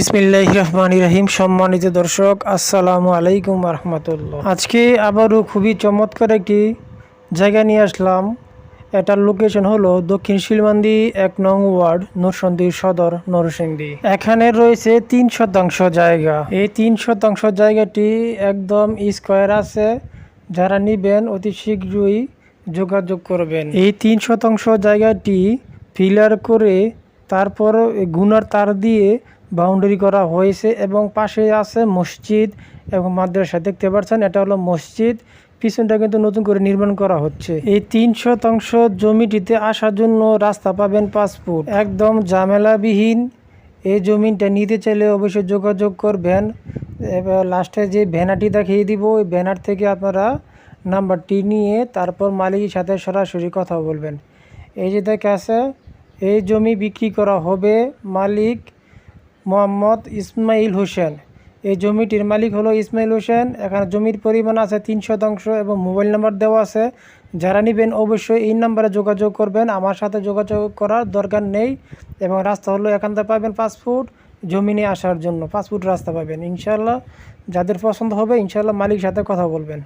বিসমিল্লাহ রহমান রহিম সম্মানিত দর্শক, আসসালামু আলাইকুম রহমতুল্লাহ। আজকে আবারও খুবই চমৎকার একটি জায়গা নিয়ে আসলাম। এটার লোকেশন হলো দক্ষিণ শিলমান্দি এক নং ওয়ার্ড, নরসন্দী সদর, নরসিংদী। এখানে রয়েছে তিন শতাংশ জায়গা। এই তিন শতাংশ জায়গাটি একদম স্কোয়ার আছে। যারা নিবেন অতি শীঘ্রই যোগাযোগ করবেন। এই তিন শতাংশ জায়গাটি ফিলার করে তারপর গুনার তার দিয়ে বাউন্ডারি করা হয়েছে এবং পাশে আছে মসজিদ এবং মাদ্রাসা। দেখতে পাচ্ছেন, এটা হলো মসজিদ। পিছনটা কিন্তু নতুন করে নির্মাণ করা হচ্ছে। এই তিন শতাংশ জমিটিতে আসার জন্য রাস্তা পাবেন ফুট একদম ঝামেলাবিহীন। এই জমিটা নিতে চাইলে অবশ্যই যোগাযোগ করবেন। এবার লাস্টে যে ব্যানারটি দেখিয়ে দিব, ওই ব্যানার থেকে আপনারা নাম্বারটি নিয়ে তারপর মালিকের সাথে সরাসরি কথা বলবেন। এই যে দেখে আছে, এই জমি বিক্রি করা হবে মালিক মোহাম্মদ ইসমাইল হোসেন। এই জমিটির মালিক হলো ইসমাইল হোসেন। এখানে জমির পরিমাণ আছে তিন শতাংশ এবং মোবাইল নাম্বার দেওয়া আছে। যারা নেবেন অবশ্যই এই নাম্বারে যোগাযোগ করবেন। আমার সাথে যোগাযোগ করার দরকার নেই এবং রাস্তা হলো এখান থেকে পাবেন পাঁচ ফুট জমি নিয়ে আসার জন্য পাঁচ ফুট রাস্তা পাবেন। ইনশাল্লাহ যাদের পছন্দ হবে ইনশাল্লাহ মালিক সাথে কথা বলবেন।